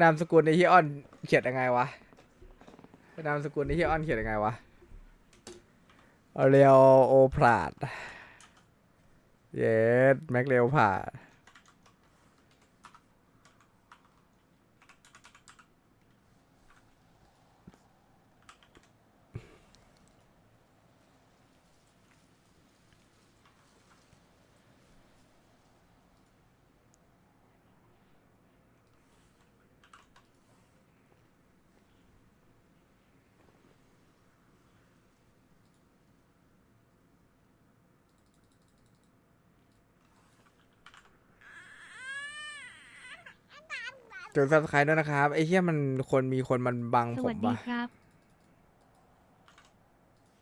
นามสกุลในที่ออนเขียนยังไงวะนามสกุลในที่ออนเขียนยังไงวะเรียวโอพลาด เยสแม็กเรียวผ่าด จดซับสไครต์ด้วยนะครับ ไอ้เหี้ยมันคนมีคนมันบังสผวัสมดีวะครับ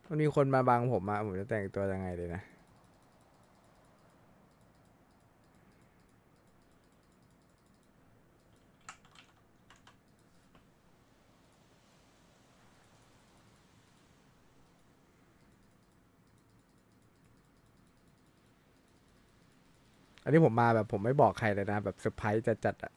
มันมีคนมาบังผมอะผมจะแต่งตัวยังไงดีนะ อันนี้ผมมาแบบผมไม่บอกใครเลยนะ แบบเซอร์ไพรส์จัดๆอะ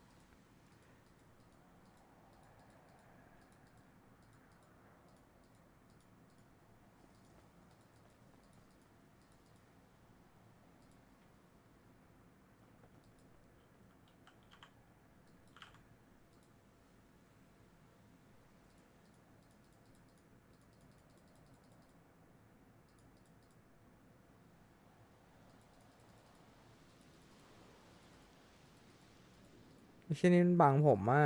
เช่นนี้มันบังผมอะ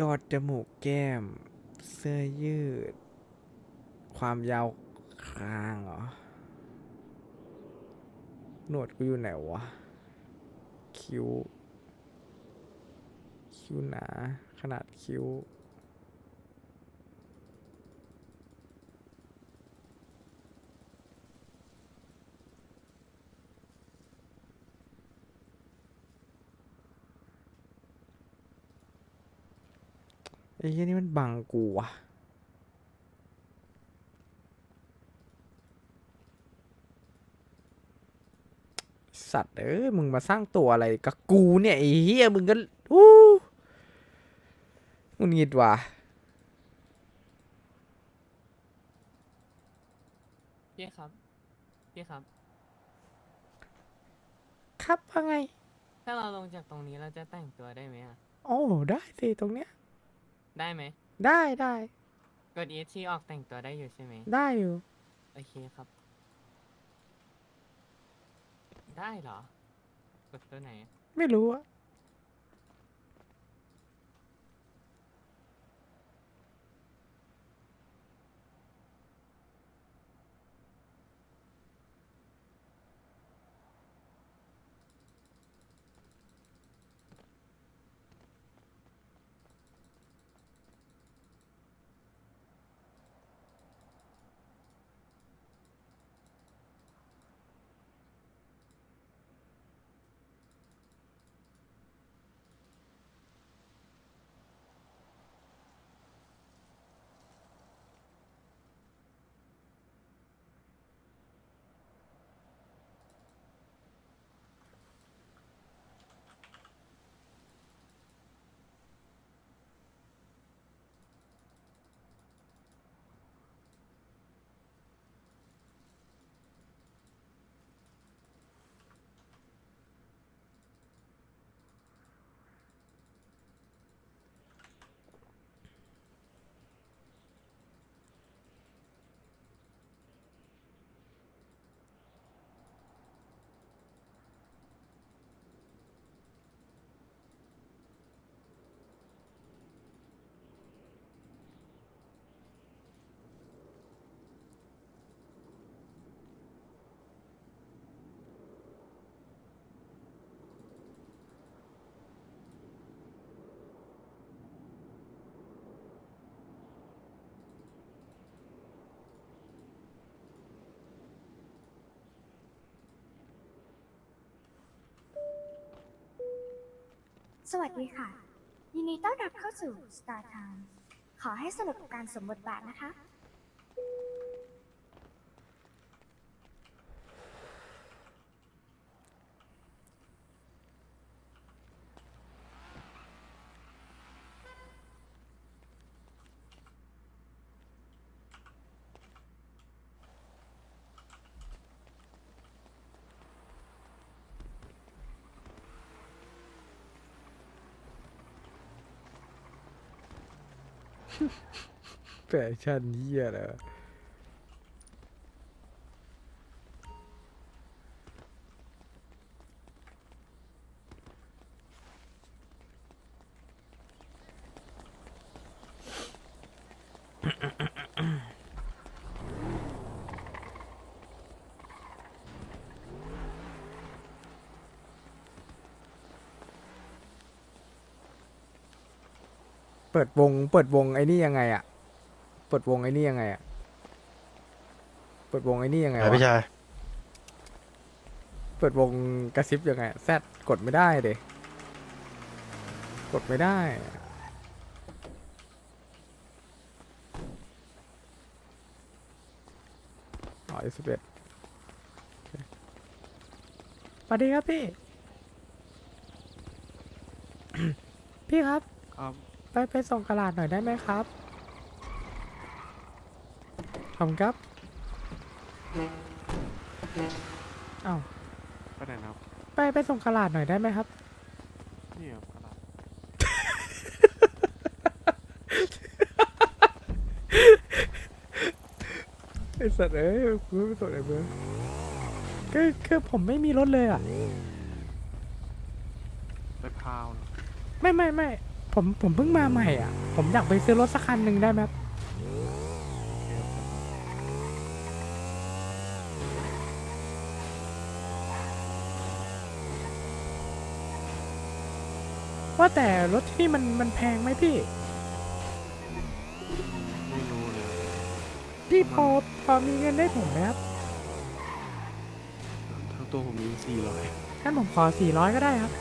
ยอดจมูกแก้ม เสื้อยืด ความยาวคางเหรอ หนวดกูอยู่ไหนวะ คิ้ว คิ้วหนา ขนาดคิ้วไอ้เหี้ยนี่มันบังกูวะสัตว์เอ้ยมึงมาสร้างตัวอะไรกับกูเนี่ยไอ้เหี้ยมึงก็อู้ มึงงิดว่ะพี่ครับพี่ครับ ครับว่าไง ถ้าเราลงจากตรงนี้เราจะแต่งตัวได้ไหมอะ โอ้ได้สิตรงเนี้ย ได้ไหมได้ได้ กด ESC ออกแต่งตัวได้อยู่ใช่ไหมได้อยู่ โอเคครับ ได้เหรอกดตัวไหนอะไม่รู้อะ สวัสดีค่ะ ยินดีต้อนรับเข้าสู่ Star Time อให้สนุกกับการสวมบทบาทนะคะ แฟชั่นเหี้ เปิดวง เปิดวงไอ้นี่ยังไงอะเปิดวงไอ้นี่ยังไงอะเปิดวงไอ้นี่ยังไงไหนวะพี่ชายเปิดวงกระซิบยังไงแซดกดไม่ได้เดยกดไม่ได้อ๋อสิบเอ็ดสวัสดีครับพี่ พี่ครับ ครับ ไปไปส่งกระดาษหน่อยได้ไหมครับขอบคุณครับอ้าวไปไหนนะครับไปไปส่งกระดาษหน่อยได้ไหมครับ นี่ครับกระดาษไอสัตว์เอ้ยกูไม่ส่งไอ้เบอร์คือคือผมไม่มีรถเลยอะ ไปพาวเหรอไม่ไม่ไม่ ผมผมเพิ่งมาใหม่อะ ผมอยากไปซื้อรถสักคันหนึ่งได้ไหมครับว่าแต่รถที่นี่มันมันแพงไหมพี่ ไม่รู้เลยพี่พอพอมีเงินได้ผมไหมครับทั้งตัวผมมีสี่ร้อยงั้นผมขอสี่ร้อยก็ได้ครับ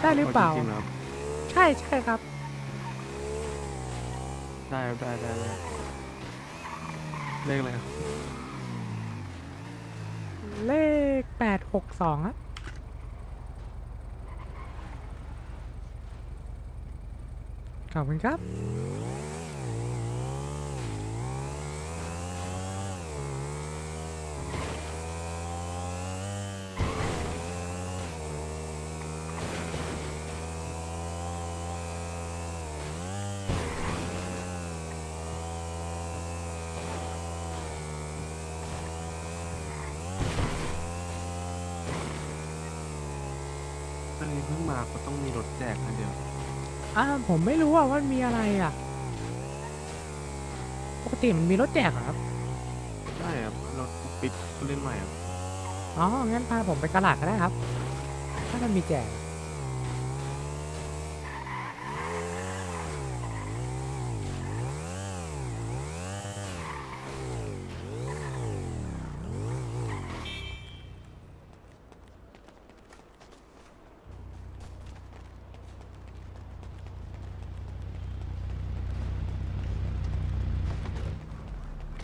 ได้หรือเปล่า จริงๆครับใช่ใช่ครับ ได้ครับได้ได้ได้เลขอะไรครับเลขแปดหกสองครับขอบคุณครับ อั นนี้เพิ่งมาก็ต้องมีรถแจกนะเดียว อ่าผมไม่รู้ว่าว่ามีอะไรอะ ปกติมันมีรถแจกเหรอครับใช่ครับรถปิดผู้เล่นใหม่ครับ อ๋อ งั้นพาผมไปกระลาดก็ได้ครับ ถ้ามันมีแจก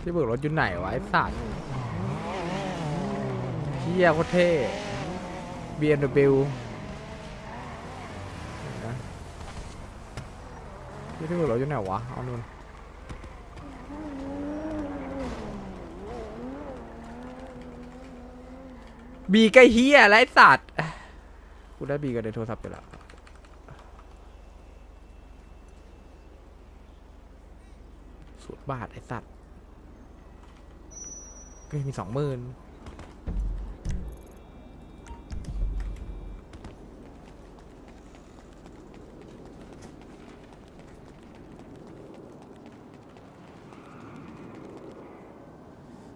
ที่เบิกรถอยู่ไหนวะไอ้สัตว์เฮียโคตรเท่ BMW นะที่ที่เบิกรถอยู่ไหนวะ เอานู่นบีใกล้เฮียแล้วไอ้สัตว์กูได้บีกันในโทรศัพท์ไปแล้วสูตรบาทไอ้สัตว์ ก็มีสองหมื่น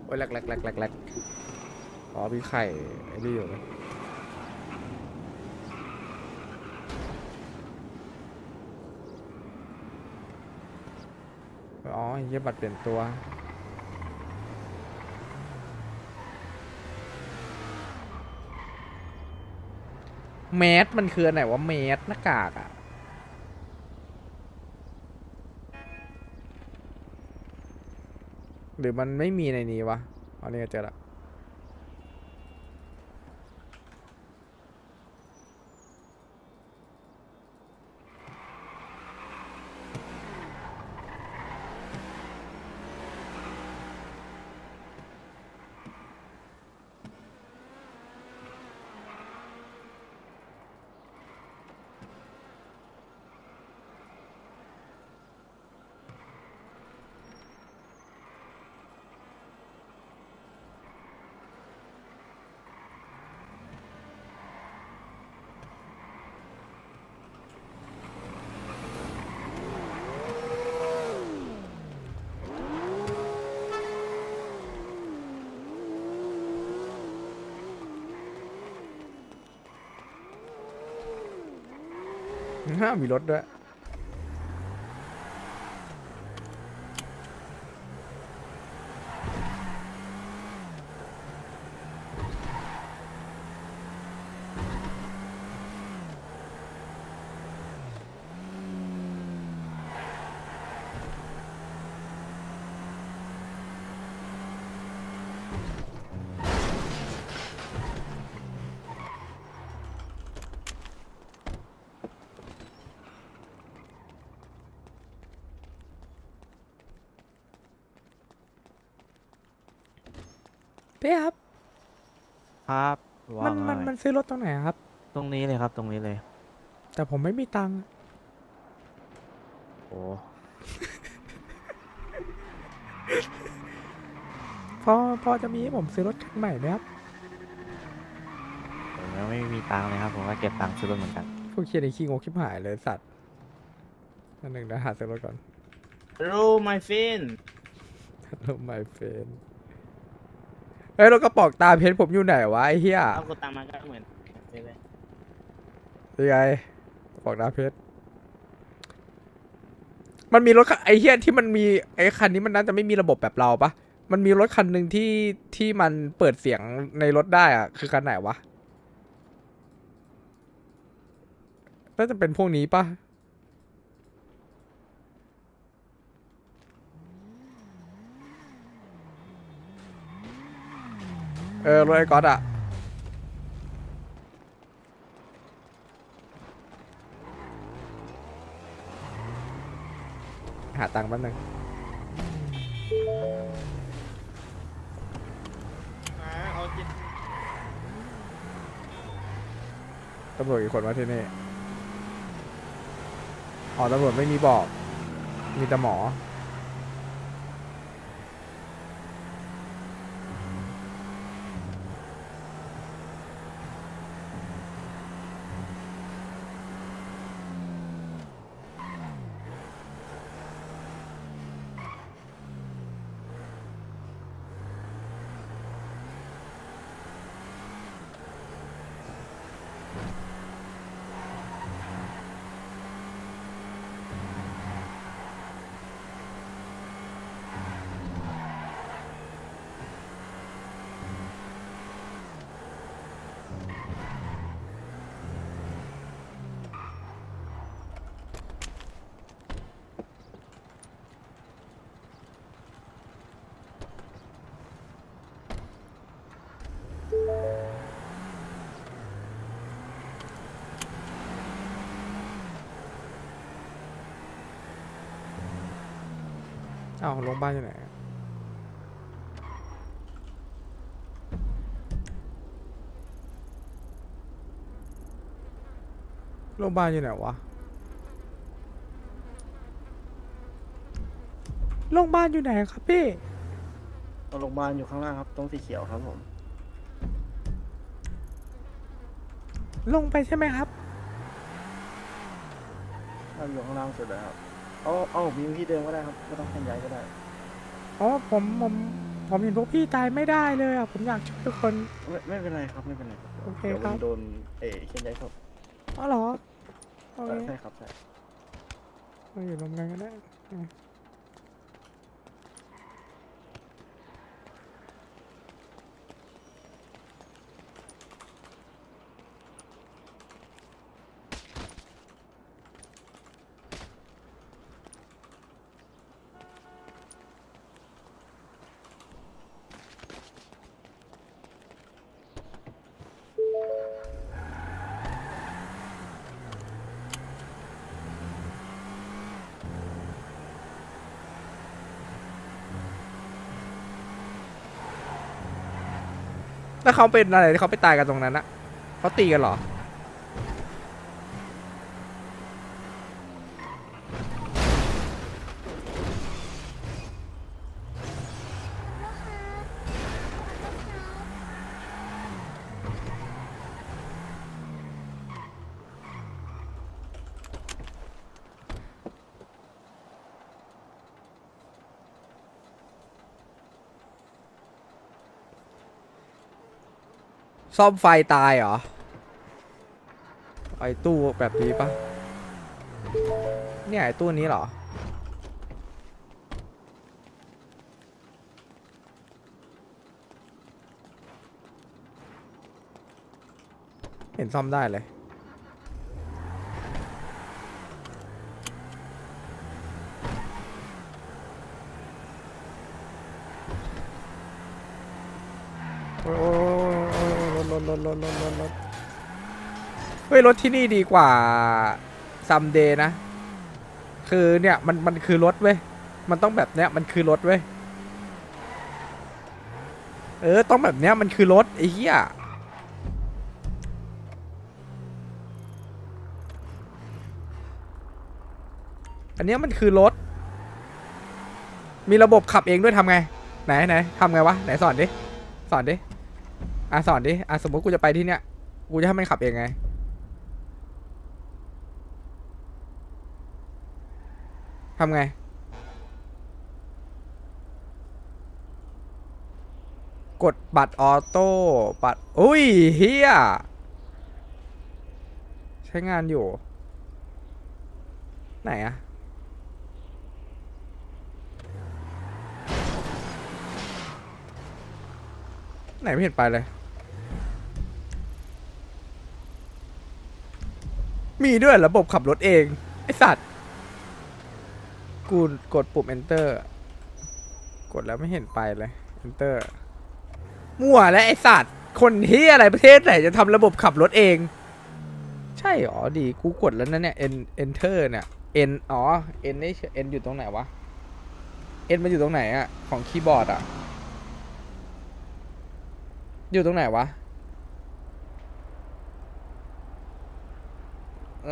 โอ้ยแหลกแหลกแหลกแหลกแหลกอ๋อพี่ไข่ไอ้นี่อยู่นะอ๋อเหี้ยบัตรเปลี่ยนตัว แมสมันคืออะไรวะแมสหน้ากากอะหรือมันไม่มีในนี้วะอันนี้เจอละ มีรถด้วย เป๊ะครับ ครับมัว่านมันไงมันซื้อรถตรงไหนอะครับ ตรงนี้เลยครับ ตรงนี้เลย แต่ผมไม่มีตังค์โอ้พอพอจะมีให้ผมซื้อรถคันใหม่ไหมครับผมยังไม่มีตังค์เลยครับ ผมก็เก็บตังค์ซื้อรถเหมือนกัน พวกเคียนไอ้ขี้งกชิบหายเลยสัตว์อันหนึ่งนะหาซื้อรถก่อน Hello my friend ลงไมเฟน เฮ้ยรถกระป๋องตาเพชรผมอยู่ไหนวะไอ้เหี้ยเอากดตังค์มาก็เหมือนไปเลยยังไงกระป๋องตาเพชรมันมีรถคันไอ้เหี้ยที่มันมีไอ้คันนี้มันน่าจะไม่มีระบบแบบเราปะมันมีรถคันหนึ่งที่ที่มันเปิดเสียงในรถได้อะคือคันไหนวะน่าจะเป็นพวกนี้ปะ เออรถไอ้ก๊อตอะหาตังค์แป๊บนึงตำรวจกี่คนวะที่นี่ อ๋อตำรวจไม่มีบอก มีแต่หมอ เอ้าโรงพยาบาลอยู่ไหนอะโรงพยาบาลอยู่ไหนวะโรงพยาบาลอยู่ไหนครับพี่โรงพยาบาลอยู่ข้างล่างครับ ตรงสีเขียวครับผม ลงไปใช่ไหมครับถ้าอยู่ข้างล่างสุดเลยครับ เอาเอาผมอยู่ที่เดิมก็ได้ครับไม่ต้องเคลื่อนย้ายก็ได้ อ๋อผมผมผมเห็นพวกพี่ตายไม่ได้เลยอะผมอยากช่วยทุกคน ไม่ไม่เป็นไรครับไม่เป็นไรครับโอเคดี๋ยวครับมันโดนเอ๋เคลื่อนย้ายศพอ๋อเหรอโอเอเคอใช่ครับใช่ เราอยู่รวมกันก็ได้ แล้วเขาเป็นอะไรที่เขาไปตายกันตรงนั้นอะเขาตีกันเหรอ ซ่อมไฟตายเหรอ ไอตู้แบบนี้ปะเนี่ยไอตู้นี้เหรอ เห็นซ่อมได้เลย รถรถรถรถรถเฮ้ยรถที่นี่ดีกว่าซัมเดย์นะ คือเนี่ยมันมันคือรถเว้ย มันต้องแบบเนี้ยมันคือรถเว้ย เออต้องแบบเนี้ยมันคือรถไอ้เหี้ยอันเนี้ยมันคือรถ มีระบบขับเองด้วยทำไง ไหนไหนทำไงวะ ไหนสอนดิ สอนดิ อะสอนดิอะสมมติกูจะไปที่เนี้ยกูจะให้มันขับเองไง ทำไง กดบัตรออโต้บัตรอุ้ยเฮียใช้งานอยู่ ไหนอะไหนไม่เห็นไปเลย มีด้วยระบบขับรถเอง ไอสัตว์ กูกดปุ่ม enter กดแล้วไม่เห็นไปเลย enter มั่วแล้วไอสัตว์ คนที่อะไรประเทศไหนจะทำระบบขับรถเอง ใช่หรอดี กูกดแล้วนะเนี่ย en- enter เนี่ย n อ๋อ n นี่ n อยู่ตรงไหนวะ n มันอยู่ตรงไหนอะของคีย์บอร์ดอะอยู่ตรงไหนวะ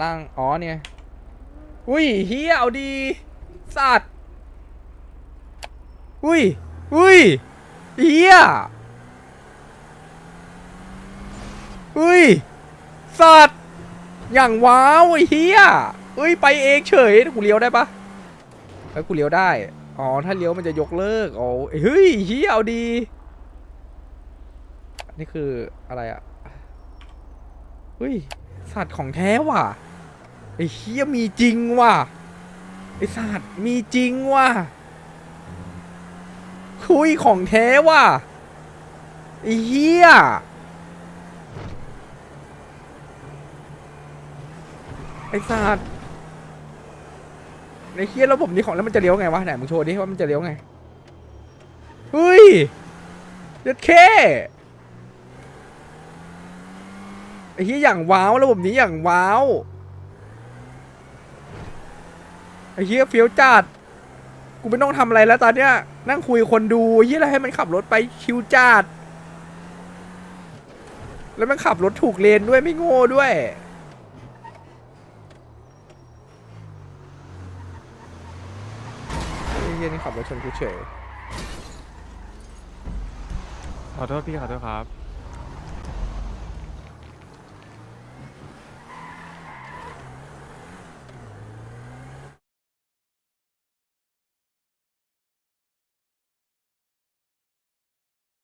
ล่าง อ๋อเนี่ย อุ้ยเฮียเอาดีสัตว์ อุ้ย อุ้ยเฮียอุ้ย สัตว์ อย่างว้าวเฮียเอ้ย ไปเองเฉยกูเลี้ยวได้ปะเอ้กูเลี้ยวได้ อ๋อ ถ้าเลี้ยวมันจะยกเลิก อ๋อ เฮ้ยเฮียเอาดี นี่คืออะไรอะเฮ้ย สัตว์ของแท้ว่ะ ไอ้เฮียมีจริงว่ะไอ้สัตว์มีจริงว่ะคุยของแท้ว่ะไอ้เฮียไอ้สัตว์ไอ้เฮียระบบนี้ของแล้วมันจะเลี้ยวไงวะไหนมึงโชว์ดิว่ามันจะเลี้ยวไงเฮ้ยเด็ดเคไอ้เหี้ยอย่างว้าวระบบนี้อย่างว้าว ไอ้เหี้ยเฟี้ยวจัดกูไม่ต้องทำอะไรแล้วตอนเนี้ยนั่งคุยคนดูเหี้ยอะไรให้มันขับรถไปคิวจัดแล้วมันขับรถถูกเลนด้วยไม่โง่ด้วยไอ้เหี้ยนี่ขับรถชนกูเฉย ขอโทษพี่ขอโทษครับ